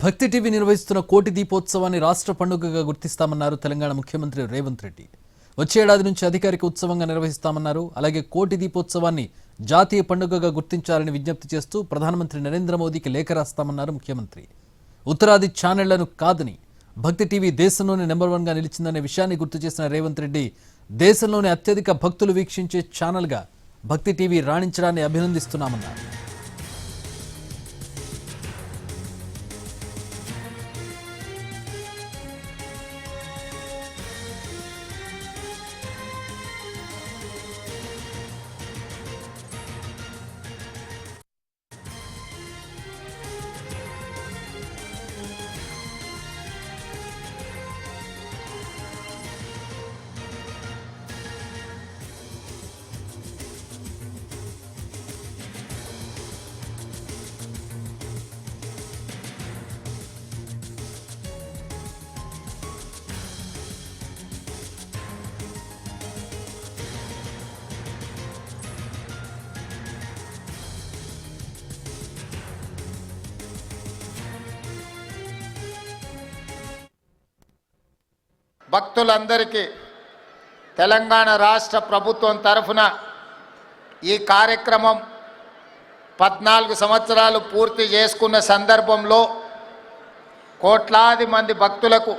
భక్తి టీవీ నిర్వహిస్తున్న కోటి దీపోత్సవాన్ని రాష్ట్ర పండుగగా గుర్తిస్తామన్నారు తెలంగాణ ముఖ్యమంత్రి రేవంత్ రెడ్డి. వచ్చే ఏడాది నుంచి అధికారిక ఉత్సవంగా నిర్వహిస్తామన్నారు. అలాగే కోటి దీపోత్సవాన్ని జాతీయ పండుగగా గుర్తించాలని విజ్ఞప్తి చేస్తూ ప్రధానమంత్రి నరేంద్ర మోదీకి లేఖ రాస్తామన్నారు ముఖ్యమంత్రి. ఉత్తరాది ఛానళ్ళను కాదని భక్తి టీవీ దేశంలోనే నెంబర్ వన్గా నిలిచిందనే విషయాన్ని గుర్తు చేసిన రేవంత్ రెడ్డి దేశంలోనే అత్యధిక భక్తులు వీక్షించే ఛానల్గా భక్తి టీవీ రాణించడాన్ని అభినందిస్తున్నామన్నారు. భక్తులందరికీ తెలంగాణ రాష్ట్ర ప్రభుత్వం తరఫున ఈ కార్యక్రమం పద్నాలుగు సంవత్సరాలు పూర్తి చేసుకున్న సందర్భంలో కోట్లాది మంది భక్తులకు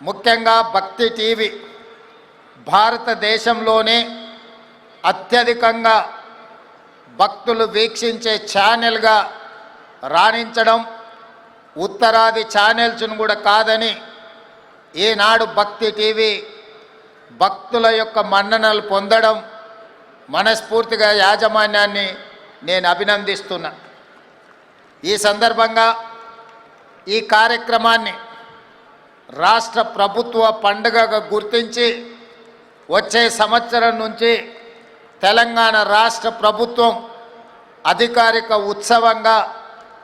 ముఖ్యంగా భక్తి టీవీ భారతదేశంలోనే అత్యధికంగా భక్తులు వీక్షించే ఛానల్గా రాణించడం ఉత్తరాది ఛానల్స్ను కూడా కాదని ఈనాడు భక్తి టీవీ భక్తుల యొక్క మన్ననలు పొందడం మనస్ఫూర్తిగా యాజమాన్యాన్ని నేను అభినందిస్తున్నా. ఈ సందర్భంగా ఈ కార్యక్రమాన్ని రాష్ట్ర ప్రభుత్వ పండుగగా గుర్తించి వచ్చే సంవత్సరం నుంచి తెలంగాణ రాష్ట్ర ప్రభుత్వం అధికారిక ఉత్సవంగా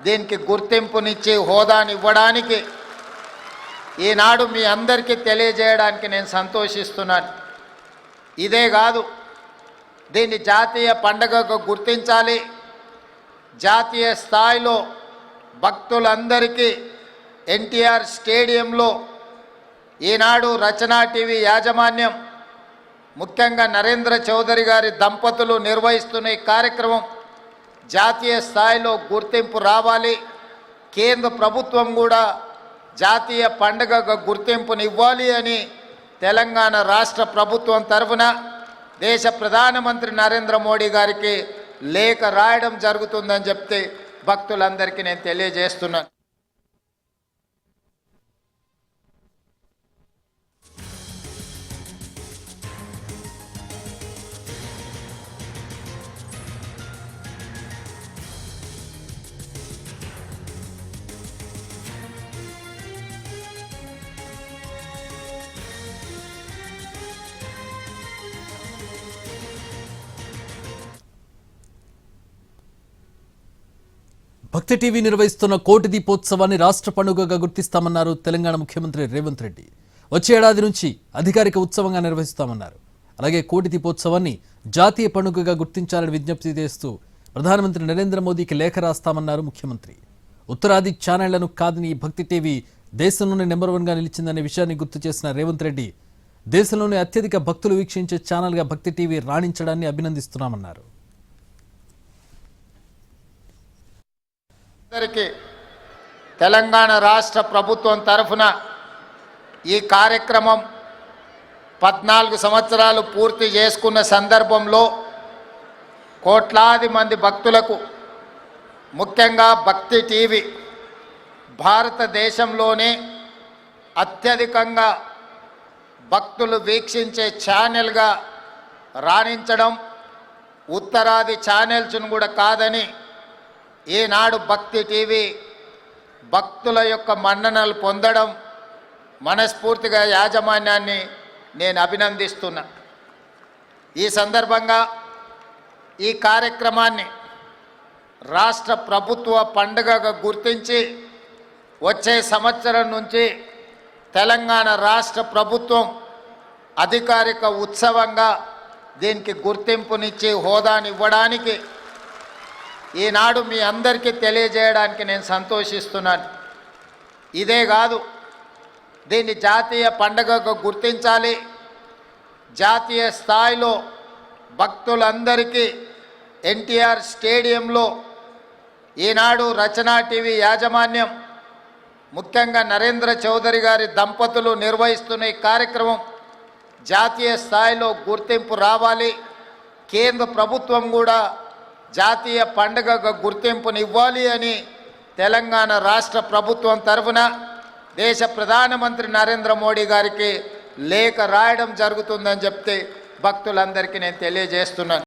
దీనికి గుర్తింపునిచ్చి హోదానివ్వడానికి ఈనాడు మీ అందరికీ తెలియజేయడానికి నేను సంతోషిస్తున్నాను. ఇదే కాదు దీన్ని జాతీయ పండుగకు గుర్తించాలి. జాతీయ స్థాయిలో భక్తులందరికీ ఎన్టీఆర్ స్టేడియంలో ఈనాడు రచనా టీవీ యాజమాన్యం ముఖ్యంగా నరేంద్ర చౌదరి గారి దంపతులు నిర్వహిస్తున్న ఈ కార్యక్రమం జాతీయ స్థాయిలో గుర్తింపు రావాలి. కేంద్ర ప్రభుత్వం కూడా జాతీయ పండుగగా గుర్తింపునివ్వాలి అని తెలంగాణ రాష్ట్ర ప్రభుత్వం తరఫున దేశ ప్రధానమంత్రి నరేంద్ర మోడీ గారికి లేఖ రాయడం జరుగుతుందని చెప్తే భక్తులందరికీ నేను తెలియజేస్తున్నాను. భక్తి టీవీ నిర్వహిస్తున్న కోటి దీపోత్సవాన్ని రాష్ట్ర పండుగగా గుర్తిస్తామన్నారు తెలంగాణ ముఖ్యమంత్రి రేవంత్ రెడ్డి. వచ్చే ఏడాది నుంచి అధికారిక ఉత్సవంగా నిర్వహిస్తామన్నారు. అలాగే కోటి దీపోత్సవాన్ని జాతీయ పండుగగా గుర్తించాలని విజ్ఞప్తి చేస్తూ ప్రధానమంత్రి నరేంద్ర మోదీకి లేఖ రాస్తామన్నారు ముఖ్యమంత్రి. ఉత్తరాది ఛానళ్ళను కాదని ఈ భక్తి టీవీ దేశంలోనే నెంబర్ వన్గా నిలిచిందనే విషయాన్ని గుర్తు చేసిన రేవంత్ రెడ్డి దేశంలోనే అత్యధిక భక్తులు వీక్షించే ఛానల్గా భక్తి టీవీ రాణించడాన్ని అభినందిస్తున్నామన్నారు. అందరికీ తెలంగాణ రాష్ట్ర ప్రభుత్వం తరఫున ఈ కార్యక్రమం పద్నాలుగు సంవత్సరాలు పూర్తి చేసుకున్న సందర్భంలో కోట్లాది మంది భక్తులకు ముఖ్యంగా భక్తి టీవీ భారతదేశంలోనే అత్యధికంగా భక్తులు వీక్షించే ఛానల్గా రాణించడం ఉత్తరాది ఛానల్స్ను కూడా కాదని ఈనాడు భక్తి టీవీ భక్తుల యొక్క మన్ననలు పొందడం మనస్ఫూర్తిగా యాజమాన్యాన్ని నేను అభినందిస్తున్నా. ఈ సందర్భంగా ఈ కార్యక్రమాన్ని రాష్ట్ర ప్రభుత్వ పండుగగా గుర్తించి వచ్చే సంవత్సరం నుంచి తెలంగాణ రాష్ట్ర ప్రభుత్వం అధికారిక ఉత్సవంగా దీనికి గుర్తింపునిచ్చి హోదానివ్వడానికి ఈనాడు మీ అందరికీ తెలియజేయడానికి నేను సంతోషిస్తున్నాను. ఇదే కాదు దీన్ని జాతీయ పండుగకు గుర్తించాలి. జాతీయ స్థాయిలో భక్తులందరికీ ఎన్టీఆర్ స్టేడియంలో ఈనాడు రచనా టీవీ యాజమాన్యం ముఖ్యంగా నరేంద్ర చౌదరి గారి దంపతులు నిర్వహిస్తున్న ఈ కార్యక్రమం జాతీయ స్థాయిలో గుర్తింపు రావాలి. కేంద్ర ప్రభుత్వం కూడా జాతీయ పండుగగా గుర్తింపునివ్వాలి అని తెలంగాణ రాష్ట్ర ప్రభుత్వం తరఫున దేశ ప్రధానమంత్రి నరేంద్ర మోడీ గారికి లేఖ రాయడం జరుగుతుందని చెప్తే భక్తులందరికీ నేను తెలియజేస్తున్నాను.